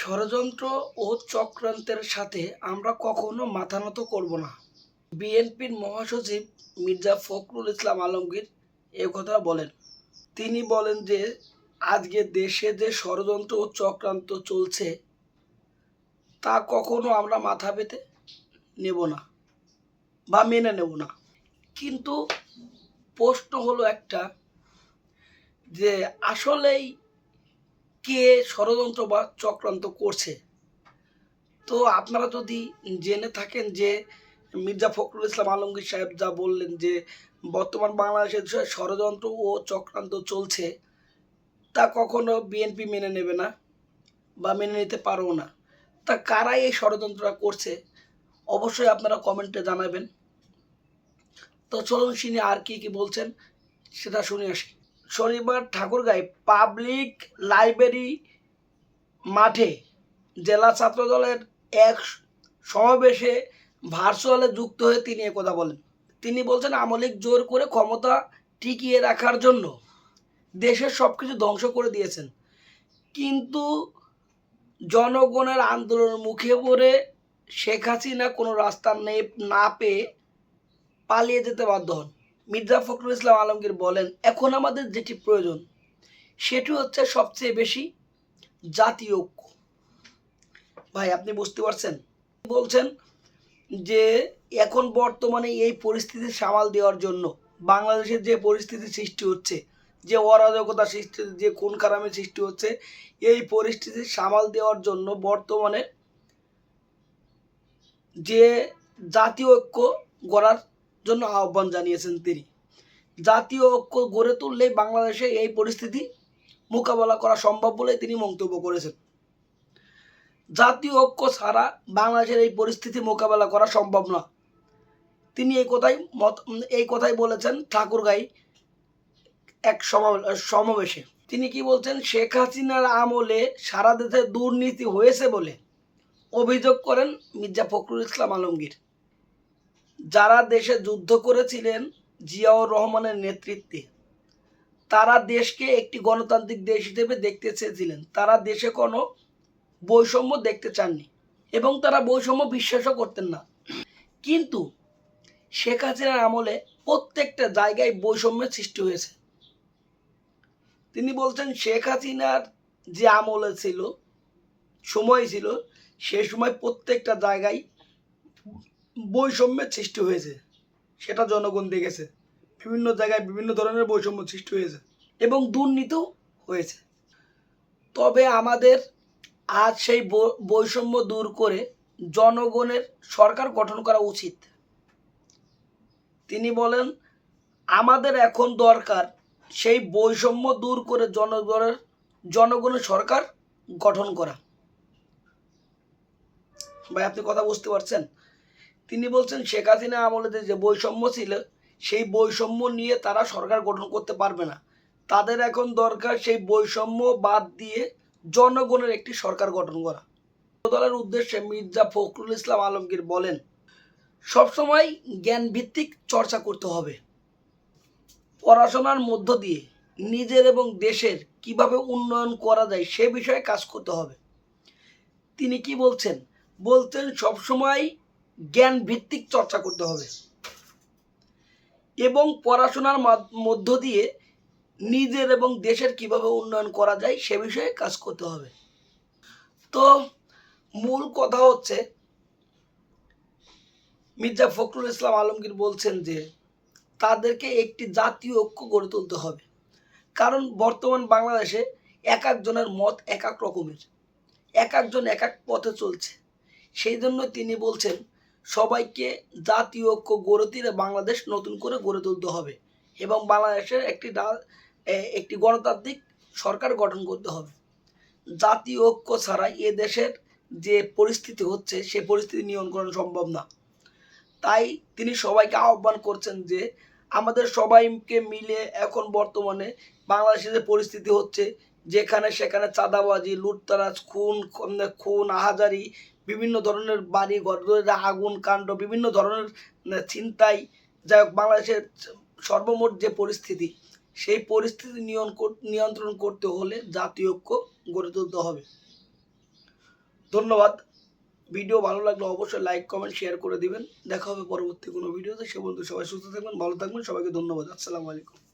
ষড়যন্ত্র ও চক্রান্তের সাথে আমরা কখনো মাথা নত করব না। বিএনপির মহাসচিব মির্জা ফখরুল ইসলাম আলমগীর এ কথা বলেন। তিনি বলেন যে, আজকে দেশে যে ষড়যন্ত্র ও চক্রান্ত চলছে, তা কখনো আমরা মাথা পেতে নেব না বা মেনে নেব না। কিন্তু প্রশ্ন হলো একটা যে, আসলেই কে ষড়যন্ত্র বা চক্রান্ত করছে? তো আপনারা যদি জেনে থাকেন যে মির্জা ফখরুল ইসলাম আলমগীর সাহেব যা বললেন যে বর্তমান বাংলাদেশের ষড়যন্ত্র ও চক্রান্ত চলছে, তা কখনো বিএনপি মেনে নেবে না বা মেনে নিতে পারব না। তা কারাই এই ষড়যন্ত্রটা করছে? অবশ্যই আপনারা কমেন্টে জানাবেন। তো চলুন শুনি আর কি কি বলছেন সেটা শুনে আসি। শনিবার ঠাকুরগাঁয় পাবলিক লাইব্রেরি মাঠে জেলা ছাত্রদলের এক সমাবেশে ভার্চুয়ালে যুক্ত হয়ে তিনি কথা বলেন। তিনি বলছেন, আমলিক জোর করে ক্ষমতা টিকিয়ে রাখার জন্য দেশের সব কিছু ধ্বংস করে দিয়েছেন। কিন্তু জনগণের আন্দোলনের মুখে পড়ে শেখ হাসিনা কোনো রাস্তা নেই না পেয়ে পালিয়ে যেতে বাধ্য হন। মির্জা ফখরুল ইসলাম আলমগীর বলেন, এখন আমাদের যেটি প্রয়োজন, সেটি হচ্ছে সবচেয়ে বেশি জাতীয় ঐক্য। ভাই, আপনি বুঝতে পারছেন? বলছেন যে এখন বর্তমানে এই পরিস্থিতি সামাল দেওয়ার জন্য বাংলাদেশের যে পরিস্থিতি সৃষ্টি হচ্ছে, যে অরাজকতা সৃষ্টি, যে খুন খারামের সৃষ্টি হচ্ছে, এই পরিস্থিতি সামাল দেওয়ার জন্য বর্তমানে যে জাতীয় ঐক্য গড়ার জন্য আহ্বান জানিয়েছেন তিনি। জাতীয় ঐক্য গড়ে তুললেই বাংলাদেশে এই পরিস্থিতি মোকাবেলা করা সম্ভব বলে তিনি মন্তব্য করেছেন। জাতীয় ঐক্য ছাড়া বাংলাদেশের এই পরিস্থিতি মোকাবেলা করা সম্ভব না। তিনি এই কথাই মত, এই কথাই বলেছেন ঠাকুরগাঁই এক সমা- সমাবেশে। তিনি কি বলছেন? শেখ হাসিনার আমলে সারা দেশে দুর্নীতি হয়েছে বলে অভিযোগ করেন মির্জা ফখরুল ইসলাম আলমগীর। যারা দেশে যুদ্ধ করেছিলেন জিয়াউর রহমানের নেতৃত্বে, তারা দেশকে একটি গণতান্ত্রিক দেশ হিসেবে দেখতে চেয়েছিলেন। তারা দেশে কোনো বৈষম্য দেখতে চাননি এবং তারা বৈষম্য বিশ্বাসও করতেন না। কিন্তু শেখ হাসিনার আমলে প্রত্যেকটা জায়গায় বৈষম্যের সৃষ্টি হয়েছে। তিনি বলছেন, শেখ হাসিনার যে আমলে ছিল, সময় ছিল, সে সময় প্রত্যেকটা জায়গায় বৈষম্যের সৃষ্টি হয়েছে। সেটা জনগণ দেখেছে। বিভিন্ন জায়গায় বিভিন্ন ধরনের বৈষম্য সৃষ্টি হয়েছে এবং দুর্নীতিও হয়েছে। তবে আমাদের আজ সেই বৈষম্য দূর করে জনগণের সরকার গঠন করা উচিত। তিনি বলেন, আমাদের এখন দরকার সেই বৈষম্য দূর করে জনগণের জনগণের সরকার গঠন করা। ভাই, আপনি কথা বুঝতে পারছেন? তিনি বলছেন, শেখ হাসিনা আমলে যে বৈষম্য ছিল, সেই বৈষম্য নিয়ে তারা সরকার গঠন করতে পারবে না। তাদের এখন দরকার সেই বৈষম্য বাদ দিয়ে জনগণের একটি সরকার গঠন করা। দলের উদ্দেশ্যে মির্জা ফখরুল ইসলাম আলমগীর বলেন, সবসময় জ্ঞান ভিত্তিক চর্চা করতে হবে। পড়াশোনার মধ্য দিয়ে নিজের এবং দেশের কীভাবে উন্নয়ন করা যায় সে বিষয়ে কাজ করতে হবে। তিনি কি বলছেন? বলছেন সবসময় জ্ঞান ভিত্তিক চর্চা করতে হবে। এবং পড়াশোনার মাধ- মধ্য দিয়ে নিজের এবং দেশের কীভাবে উন্নয়ন করা যায় সে বিষয়ে কাজ করতে হবে। তো মূল কথা হচ্ছে, মির্জা ফখরুল ইসলাম আলমগীর বলছেন যে, তাদেরকে একটি জাতীয় ঐক্য গড়ে তুলতে হবে। কারণ বর্তমান বাংলাদেশে এক একজনের মত এক এক রকমের, এক একজন এক এক পথে চলছে। সেই জন্য তিনি বলছেন সবাইকে জাতীয় ঐক্য গড়ে তুলে বাংলাদেশ নতুন করে গড়ে তুলতে হবে এবং বাংলাদেশের একটি একটি গণতান্ত্রিক সরকার গঠন করতে হবে। জাতীয় ঐক্য ছাড়া এ দেশের যে পরিস্থিতি হচ্ছে, সে পরিস্থিতি নিয়ন্ত্রণ সম্ভব না। তাই তিনি সবাইকে আহ্বান করছেন যে আমাদের সবাইকে মিলে এখন বর্তমানে বাংলাদেশে যে পরিস্থিতি হচ্ছে যেখানে সেখানে চাঁদাবাজি, লুটতারাজ, খুন খুন- আহাজারি বিভিন্ন ধরনের বাড়ি ঘর আগুন, কাণ্ড, বিভিন্ন ধরনের চিন্তাই যাই হোক, বাংলাদেশের সর্বমোট যে পরিস্থিতি, সেই পরিস্থিতি নিয়ন নিয়ন্ত্রণ করতে হলে জাতীয় ঐক্য গড়ে তুলতে হবে। ধন্যবাদ। ভিডিও ভালো লাগলে অবশ্যই লাইক, কমেন্ট, শেয়ার করে দিবেন। দেখা হবে পরবর্তী কোনো ভিডিওতে। সে বন্ধু সবাই সুস্থ থাকবেন, ভালো থাকবেন। সবাইকে ধন্যবাদ। আসসালামু আলাইকুম।